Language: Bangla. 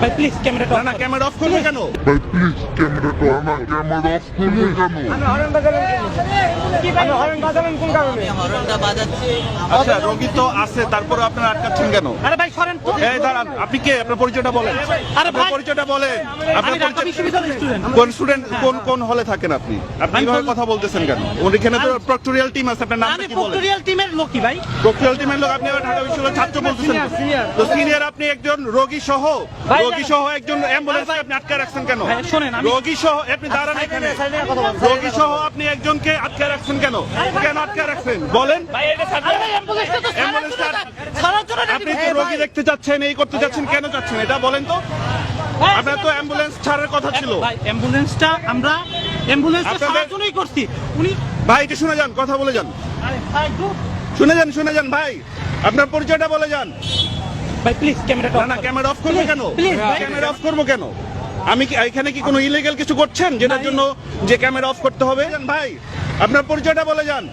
ভাই প্লিজ ক্যামেরাটা না না ক্যামেরা অফ করবে কেন? ভাই প্লিজ ক্যামেরাটা আমার ক্যামেরা অফ করবে কেন? হরনটা বাজাচ্ছি। আচ্ছা রোগী তো আছে তারপরে আপনারা আটকাচ্ছেন কেন? আরে ভাই সরেন। তো এই দাঁড়ান আপনি কে? আপনার পরিচয়টা বলেন। আরে ভাই- পরিচয়টা বলেন। আমি আপনার পরিচয় কোন স্টুডেন্ট কোন কোন হলে থাকেন আপনি? আপনি আমি এইভাবে কথা বলতেছেন কেন? ওখানে তো প্রক্টোরিয়াল টিম আছে আপনার আমি কি বলেন? প্রক্টোরিয়াল টিমের লোকই ভাই। প্রক্টোরিয়াল টিমের লোক আপনি আবার ঢাকা বিশ্ববিদ্যালয়ের ছাত্র বলতেছেন। তো। সিনিয়র আপনি একজন রোগী সহ রোগী সহ একজন অ্যাম্বুলেন্স আপনি আটকে রাখছেন কেন? ভাই, শোনেন, আমি- রোগী সহ আপনি দাঁড়ান এখানে। রোগী সহ আপনি একজনকে আটকে রাখছেন কেন? কেন আটকে রাখছেন? বলেন। আপনি তো রোগী দেখতে যাচ্ছেন এই করতে যাচ্ছেন কেন যাচ্ছেন? এটা বলেন তো। আপনার তো অ্যাম্বুলেন্স ছাড়ার কথা ছিল। অ্যাম্বুলেন্সটা আমরা অ্যাম্বুলেন্সটা ছাড়ার জন্যই করছি। উনি ভাই একটু শুনে যান কথা বলে যান। শুনে যান শুনে যান ভাই। আপনার পরিচয়টা বলে যান। ভাই প্লিজ ক্যামেরাটা না না ক্যামেরা অফ করব কেন? ক্যামেরা অফ করব কেন? আমি কি এখানে কি কোনো ইলিগাল কিছু করছেন? যেটার জন্য যে ক্যামেরা অফ করতে হবে? ভাই। আপনার পরিচয়টা বলে যান।